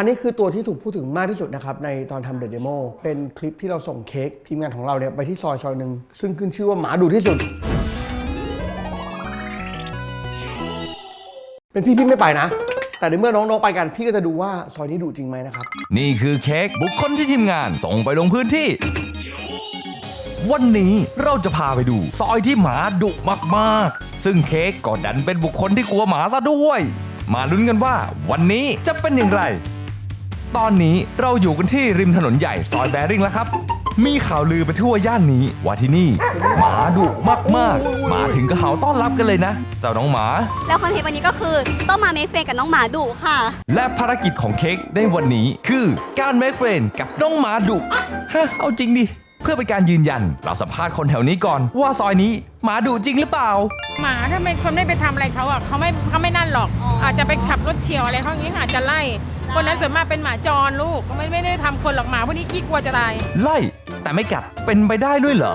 อันนี้คือตัวที่ถูกพูดถึงมากที่สุดนะครับในตอนทำเดอะเดโมเป็นคลิปที่เราส่งเค้กทีมงานของเราเนี่ยไปที่ซอยซอยหนึ่งซึ่งขึ้นชื่อว่าหมาดุที่สุด เป็นพี่พี่ไม่ไปนะ แต่ในเมื่อน้องๆไปกันพี่ก็จะดูว่าซอยนี้ดุจริงไหมนะครับ นี่คือเค้กบุคคลที่ทีมงานส่งไปลงพื้นที่ วันนี้เราจะพาไปดูซอยที่หมาดุมากๆ ซึ่งเค้กก็ดันเป็นบุคคลที่กลัวหมาซะด้วย มาลุ้นกันว่าวันนี้จะเป็นอย่างไร ตอนนี้เราอยู่กันที่ริมถนนใหญ่ซอยแบริ่งแล้วครับ มีข่าวลือไปทั่วย่านนี้ว่าที่นี่หมาดุมากๆมาถึงก็เห่าต้อนรับกันเลยนะ เจ้าน้องหมา แล้วคอนเทนต์วันนี้ก็คือต้องมาเมคเฟนกับน้องหมาดุค่ะ และภารกิจของเค้กในวันนี้คือการ make friend กับน้องหมาดุฮะเอาจริงดิ เพื่อเป็นการยืนยัน เราสัมภาษณ์คนแถวนี้ก่อน ว่าซอยนี้หมาดุจริงหรือเปล่า หมาถ้าไม่คนไม่ไปทำอะไรเขาอะเขาไม่เขาไม่นั่นหรอกอ๋อออาจจะไปขับรถเฉียวอะไรเขาอย่างนี้ค่ะอาจจะไล่ คนนั้นส่วนมากเป็นหมาจรลูกเขาไม่ไม่ได้ทำคนหรอกหมาพวกนี้ขี้กลัวจะตาย ไล่ แต่ไม่กัดเป็นไปได้ด้วยเหรอ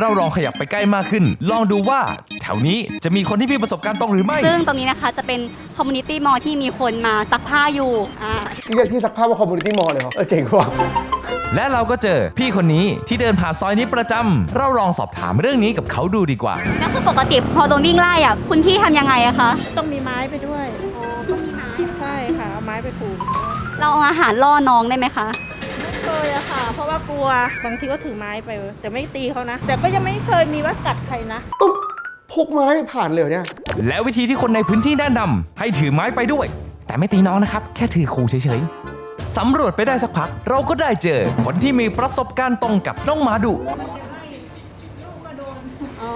เราลองขยับไปใกล้มากขึ้น ลองดูว่า แถวนี้จะมีคนที่มีประสบการณ์ตรงหรือไม่ ซึ่งตรงนี้นะคะจะเป็นคอมมูนิตี้มอลที่มีคนมาซักผ้าอยู่อ่า เรียกที่ซักผ้าว่าคอมมูนิตี้มอลเลยเหรอ เออเจ๋งว่ะ และเราก็เจอพี่คนนี้ที่เดินผ่านซอยนี้ประจำเราลองสอบถามเรื่องนี้กับเขาดูดีกว่า แล้วคือปกติพอโดนวิ่งไล่อะคุณพี่ทำยังไงอะคะต้องมีไม้ไปด้วยอ๋อต้องมีไม้ใช่ค่ะ เอาไม้ไปผูกเราเอาอาหารล่อน้องได้ไหมคะไม่เคยอะค่ะ เพราะว่ากลัวบางทีก็ถือไม้ไป แต่ไม่ตีเขานะ แต่ก็ยังไม่เคยมีว่ากัดใครนะ ต้องพกไม้ผ่านเลยเหรอเนี่ย และวิธีที่คนในพื้นที่แนะนำให้ถือไม้ไปด้วย แต่ไม่ตีน้องนะครับ แค่ถือขู่เฉยๆ สำรวจไปได้สักพัก เราก็ได้เจอคนที่มีประสบการณ์ตรงกับน้องหมาดุอ๋อ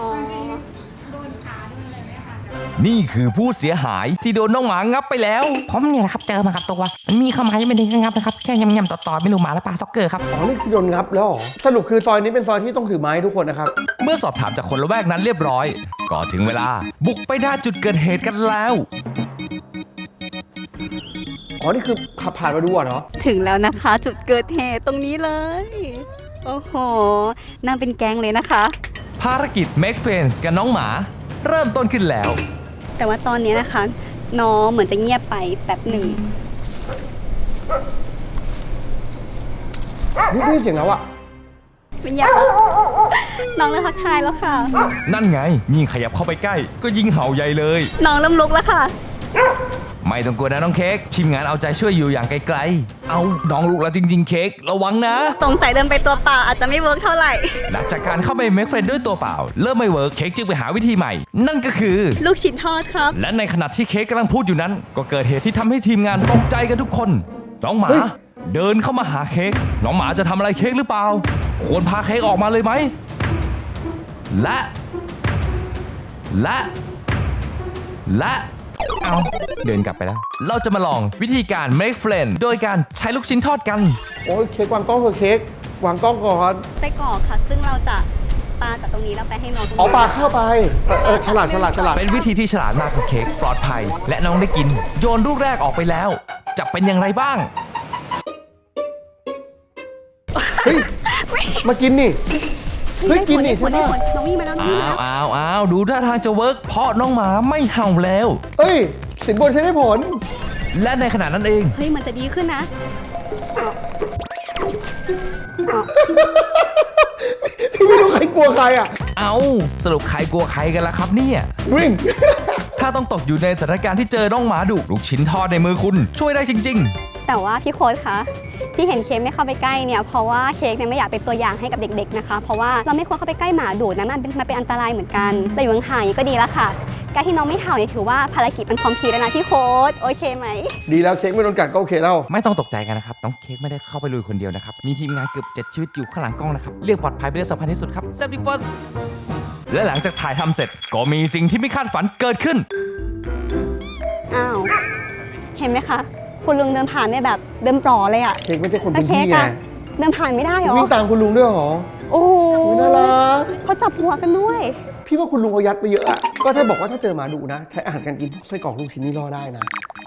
นี่คือผู้เสียหายที่โดนน้องหมางับไปแล้ว ผมเนี่ยนะครับเจอมากับตัวมันมีเข้ามายังไม่ได้งับนะครับแค่ยำๆต่อๆไม่รู้หมาและปลาซ็อกเกอร์ครับ อ๋อนี่คือโดนงับแล้วเหรอสรุปคือซอยนี้เป็นซอยที่ต้องถือไม้ทุกคนนะครับ เมื่อสอบถามจากคนละแวกนั้นเรียบร้อย ก็ถึงเวลาบุกไปหน้าจุดเกิดเหตุกันแล้ว อ๋อ นี่คือขับผ่านมาดูอะเนาะถึงแล้วนะคะ จุดเกิดเหตุตรงนี้เลย โอ้โหนั่งเป็นแก๊งเลยนะคะ ภารกิจ make friends กับน้องหมา เริ่มต้นขึ้นแล้ว แต่ว่าตอนนี้นะคะ น้องเหมือนจะเงียบไปแป๊บหนึ่งนี่ได้ยินเสียงแล้วอะไม่เงียบแล้วน้องเริ่มทักทายแล้วค่ะ นั่นไง ยิ่งขยับเข้าไปใกล้ ก็ยิ่งเห่าใหญ่เลย น้องเริ่มลุกแล้วค่ะ ไม่ต้องกลัวนะน้องเค้กทีมงานเอาใจช่วยอยู่อย่างไกลๆ เอาน้องลูกแล้วจริง ๆ เค้กระวังนะ สงสัยเดินไปตัวเปล่าอาจจะไม่เวิร์กเท่าไหร่ หลังจากการเข้าไป make friend ด้วยตัวเปล่า เริ่มไม่เวิร์กเค้กจึงไปหาวิธีใหม่ นั่นก็คือ ลูกชิ้นทอดครับ และในขณะที่เค้กกำลังพูดอยู่นั้น ก็เกิดเหตุที่ทำให้ทีมงานตกใจกันทุกคน น้องหมาเฮ้ยเดินเข้ามาหาเค้กน้องหมาจะทำอะไรเค้กหรือเปล่า ควรพาเค้กออกมาเลยไหมและ และ และ เอาเดินกลับไปแล้ว เราจะมาลองวิธีการ make friend โดยการใช้ลูกชิ้นทอดกัน โอ้ยเค้กวางกล้องเถอะเค้กวางกล้องก่อนไส้กรอกค่ะ ซึ่งเราจะปาจากตรงนี้แล้วไปให้น้องตรงอ๋อนี้ปลาเข้าไปเออเออฉลาดฉลาดฉลาดเป็นวิธีที่ฉลาดมากครับเค้กปลอดภัย และน้องได้กิน โยนลูกแรกออกไปแล้ว จะเป็นอย่างไรบ้าง เฮ้ยมากินนี่เฮ้ยกินนี่ผลใช่ได้ปะผล น้องวิ่งมาแล้วน้องวิ่งอ้ามาแล้ววอ้าวอ้าวดูท่าทางจะเวิร์กเพราะน้องหมาไม่เห่าแล้ว เอ้ย สินบนใช้ได้ผล และในขณะนั้นเอง เฮ้ยมันจะดีขึ้นนะอ๋ออ๋อพี่ไม่รู้ใครกลัวใครอะ เอาสรุปใครกลัวใครกันล่ะครับเนี่ย วิ่ง ถ้าต้องตกอยู่ในสถานการณ์ที่เจอน้องหมาดุลูกชิ้นทอดในมือคุณ ช่วยได้จริง แต่ว่าพี่โค้ดคะ ที่เห็นเค้กไม่เข้าไปใกล้เนี่ยเพราะว่าเค้กเนี่ยไม่อยากเป็นตัวอย่างให้กับเด็กๆนะคะ เพราะว่าเราไม่ควรเข้าไปใกล้หมาดุนะมันเป็นมันเป็นอันตรายเหมือนกันแต่อยู่ห่างๆอย่างนี้ก็ดีแล้วค่ะการที่น้องไม่เห่าเนี่ยถือว่าภารกิจมันคอมพลีทแล้วนะพี่โค้ดโอเคไหม ดีแล้วเค้กไม่โดนกัดก็โอเคแล้วๆไม่ต้องตกใจกันนะครับ น้องเค้กไม่ได้เข้าไปลุยคนเดียวนะครับ มีทีมงานเกือบเจ็ดชีวิตอยู่ข้างหลังกล้องนะครับ เรียกปลอดภัยเป็นเรื่องสำคัญที่สุดครับ safety first และหลังจากถ่ายทำเสร็จก็มีสิ่งที่ไม่คาดฝันเกิดขึ้น อ้าว เห็นไหมคะ คุณลุงเดินผ่านเนี่ยแบบเดินปลอเลยอะเค้กไม่ใช่คนแล้วพื้นเค้กที่ไงอะเดินผ่านไม่ได้เหรอวิ่งตามคุณลุงด้วยเหรอโอ้โหอุ๊ยน่ารักเขาจับหัวกันด้วย พี่ว่าคุณลุงเขายัดไปเยอะอะก็ถ้าบอกว่าถ้าเจอหมาดุนะใช้อาหารการกินพวกไส้กรอกลูกชิ้นนี่รอได้นะ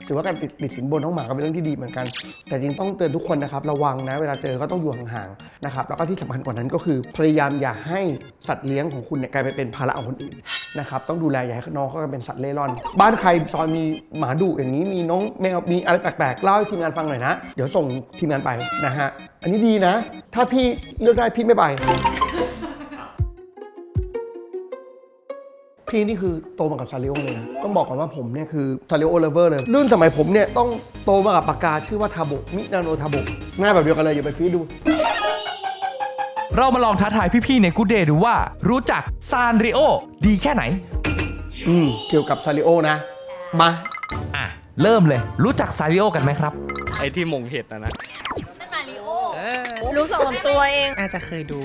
ถือว่าการติดติดสินบนน้องหมาก็เป็นเรื่องที่ดีเหมือนกัน แต่จริงต้องเตือนทุกคนนะครับระวังนะ เวลาเจอก็ต้องอยู่ห่างๆนะครับแล้วก็ที่สำคัญกว่านั้นก็คือพยายามอย่าให้สัตว์เลี้ยงของคุณเนี่ยกลายไปเป็นภาระของคนอื่น นะครับต้องดูแลอย่าให้น้องเขาเป็นสัตว์เล่ร่อน บ้านใครซอยมีหมาดุอย่างนี้มีน้องแมวมีอะไรแปลกๆเล่าให้ทีมงานฟังหน่อยนะ เดี๋ยวส่งทีมงานไปนะฮะอันนี้ดีนะ ถ้าพี่เลือกได้พี่ไม่ไปพี่นี่คือโตมากับซาริโอเลยนะ ต้องบอกก่อนว่าผมเนี่ยคือซาริโอเลเวอร์เลยรุ่นสมัยผมเนี่ยต้องโตมากับปากกาชื่อว่าทาโบมินาโนทาโบหน้าแบบเดียวกันเลยอย่าไปฟีดดู เรามาลองท้าทายพี่ๆในกูเดย์ดูว่า รู้จักซานริโอดีแค่ไหน อืมเกี่ยวกับซาริโอนะ มา อะ เริ่มเลย รู้จักซานริโอกันไหมครับ ไอ้ที่หมงเห็ดนะนะรู้สองสามตัวเอง น่าจะเคยดู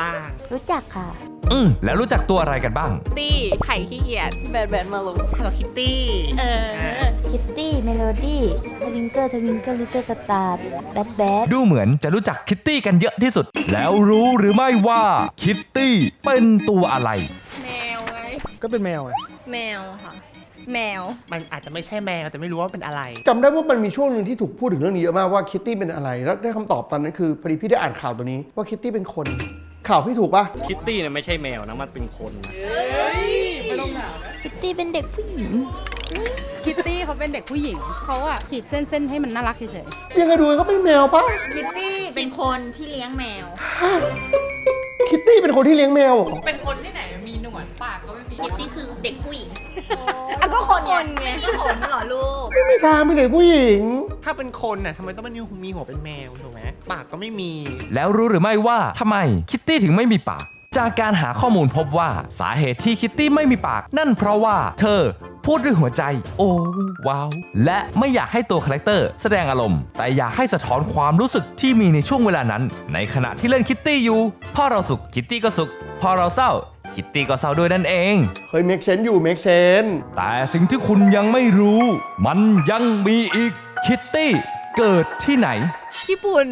บ้าง รู้จักค่ะ อืมแล้วรู้จักตัวอะไรกันบ้าง ตี้ไข่ขี้เกียจแบดแบดมาลุ Hello Kitty เออ คิตตี้ เมโลดี้ท วิงเกอร์ทวิงเกอร์ลิตเติ้ลสตาร์แบดแบดดูเหมือนจะรู้จักคิตตี้กันเยอะที่สุด แล้วรู้หรือไม่ว่าคิตตี้เป็นตัวอะไร แมวไง ก็เป็นแมวไงแมวค่ะ แมว มันอาจจะไม่ใช่แมวแต่ไม่รู้ว่าเป็นอะไร จำได้ว่ามันมีช่วงหนึ่งที่ถูกพูดถึงเรื่องนี้เยอะมากว่าคิตตี้เป็นอะไร แล้วได้คำตอบตอนนั้นคือพอดีพี่ได้อ่านข่าวตัวนี้ว่าคิตตี้เป็นคน ข่าวพี่ถูกปะคิตตี้เนี่ยไม่ใช่แมวนะมันเป็นคนนะคิตตี้เป็นเด็กผู้หญิง คิตตี้เขาเป็นเด็กผู้หญิง เขาอะขีดเส้นๆให้มันน่ารักเฉยยังไงดูเขาเป็นแมวปะคิตตี้เป็นคนที่เลี้ยงแมว คิตตี้เป็นคนที่เลี้ยงแมวเหรอเป็นคนที่ไหนมีหนวดปากก็ไม่มีคิตตี้คือเด็กผู้หญิงอะก็คนไงที่ขนเหรอลูก ไม่ทางเป็นเด็กผู้หญิง ถ้าเป็นคนน่ะทำไมต้องเป็นมีหัวเป็นแมวถูกไหมปากก็ไม่มี แล้วรู้หรือไม่ว่าทำไมคิตตี้ถึงไม่มีปาก จากการหาข้อมูลพบว่าสาเหตุที่คิตตี้ไม่มีปาก นั่นเพราะว่าเธอ พูดด้วยหัวใจ โอ้ว้าว และไม่อยากให้ตัวคาแรคเตอร์แสดงอารมณ์ แต่อยากให้สะท้อนความรู้สึกที่มีในช่วงเวลานั้น ในขณะที่เล่นคิตตี้อยู่พอเราสุขคิตตี้ก็สุขพอเราเศร้าคิตตี้ก็เศร้าด้วยนั่นเองเฮ้ยเมกเซนอยู่เมกเซนแต่สิ่งที่คุณยังไม่รู้ มันยังมีอีกคิตตี้เกิดที่ไหน ญี่ปุ่น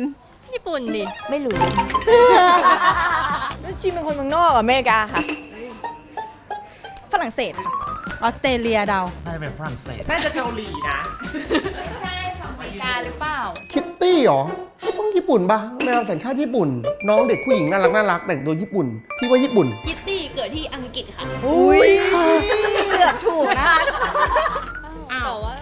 ญี่ปุ่นดิ ไม่รู้ชิมเป็นคนเมืองนอกอเมริกาค่ะ ฝรั่งเศสค่ะๆ ออสเตรเลียเดา น่าจะเป็นฝรั่งเศสน่าจะเกาหลีนะคิตตี้เหรอต้องญี่ปุ่นปะแมวสัญชาติญี่ปุ่น น้องเด็กผู้หญิงน่ารักน่ารักแต่งตัวญี่ปุ่นพี่ว่าญี่ปุ่น คิตตี้เกิดที่อังกฤษค่ะอุ้ยเกือบถูกนะคะ แต่ว่า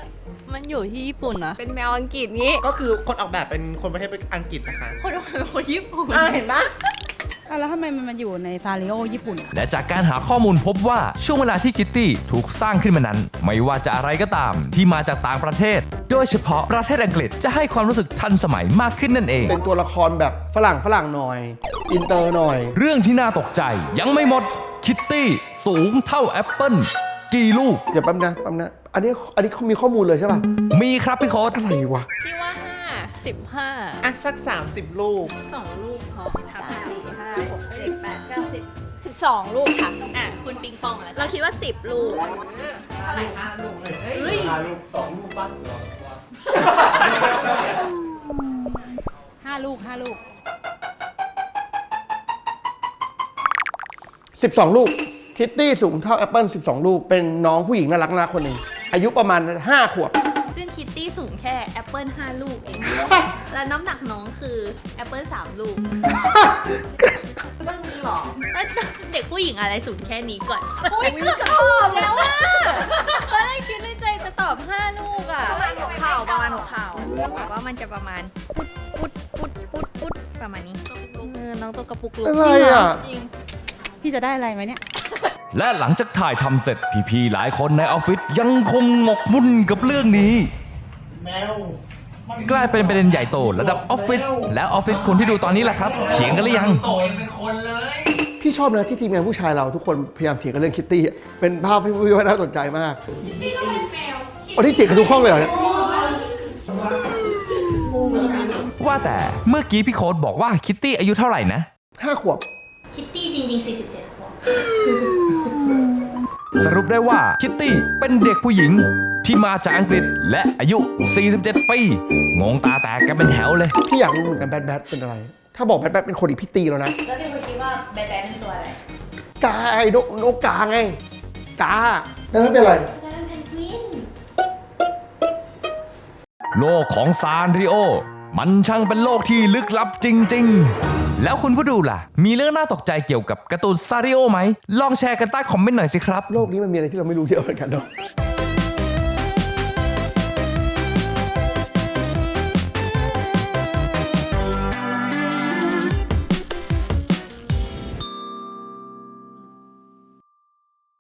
มันอยู่ที่ญี่ปุ่นนะ เป็นแมวอังกฤษงี้ ก็คือคนออกแบบเป็นคนประเทศอังกฤษนะคะ คนเป็นคนญี่ปุ่น อ่าเห็นปะ อะแล้วทำไมมันมาอยู่ในซาริโอญี่ปุ่นและจากการหาข้อมูลพบว่าช่วงเวลาที่คิตตี้ถูกสร้างขึ้นมานั้น ไม่ว่าจะอะไรก็ตามที่มาจากต่างประเทศ โดยเฉพาะประเทศอังกฤษจะให้ความรู้สึกทันสมัยมากขึ้นนั่นเอง เป็นตัวละครแบบฝรั่งฝรั่งหน่อย อินเตอร์หน่อย เรื่องที่น่าตกใจยังไม่หมดคิตตี้สูงเท่าแอปเปิลกี่ลูก เดี๋ยวแป๊บนะแป๊บนะ อันนี้อันนี้เขามีข้อมูลเลยใช่ป่ะ มีครับพี่โค้ดอะไรวะพี่ว่าห้าสิบห้าอะสัก 30 ลูก สองลูกพอสามสี่ห้าหกเจ็ดแปดเก้าสิบสิบสองลูกค่ะ อะ คุณปิงปองแล้วเราคิดว่าสิบลูก5ลูก5ลูก 12 ลูก คิตตี้สูงเท่าแอปเปิล12 ลูก เป็นน้องผู้หญิงน่ารักน่ารักคนหนึ่ง อายุประมาณ 5 ขวบ ซึ่งคิตตี้สูงแค่แอปเปิล5ลูกเอง แล้วน้ำหนักน้องคือแอปเปิล3ลูก ผู้หญิงอะไรสูงแค่นี้ก่อน อุ้ยก็ตอบแล้วว่าตอนแรกคิดในใจจะตอบ 5 ลูกอะประมาณหัวเข่าประมาณหัวเข่าบอกว่ามันจะประมาณปุดปุดปุดปุดปุดประมาณนี้เออน้องตัวกระปุกลูกอะไรอะ จริงพี่จะได้อะไรไหมเนี่ย และหลังจากถ่ายทำเสร็จพี่ๆหลายคนในออฟฟิศยังคงหมกมุ่นกับเรื่องนี้ แมว กลายเป็นประเด็นใหญ่โตระดับออฟฟิศและออฟฟิศคนที่ดูตอนนี้แหละครับเถียงกันหรือยัง พี่ชอบนะที่ทีมงานผู้ชายเราทุกคนพยายามเถียงกันเรื่องคิตตี้อะเป็นภาพที่พี่ว่าน่าสนใจมากคิตตี้ก็เป็นแมวอันนี้เถียงกันทุกห้องเลยเหรอเนี่ยว่าแต่เมื่อกี้พี่โค้ดบอกว่าคิตตี้อายุเท่าไหร่นะห้าขวบ คิตตี้จริงๆ 47 ขวบ สรุปได้ว่าคิตตี้เป็นเด็กผู้หญิงที่มาจากอังกฤษและอายุ 47 ปี งงตาแตกกันเป็นแถวเลย พี่อยากรู้เหมือนกันแบทแบทเป็นอะไร ถ้าบอกแบทแบทเป็นคนอีกพี่ตีแล้วนะ แล้วเป็นคนคิดว่า แบดแบดเป็นตัวอะไรกาไอ้นกนกกาไงกาแล้วนั่นเป็นอะไร แบดแบดเป็นเพนกวินโลกของซานริโอ มันช่างเป็นโลกที่ลึกลับจริง ๆ แล้วคุณผู้ดูล่ะ มีเรื่องน่าตกใจเกี่ยวกับการ์ตูนซาริโอไหม ลองแชร์กันใต้คอมเมนต์หน่อยสิครับ โลกนี้มันมีอะไรที่เราไม่รู้เยอะเหมือนกันเนาะ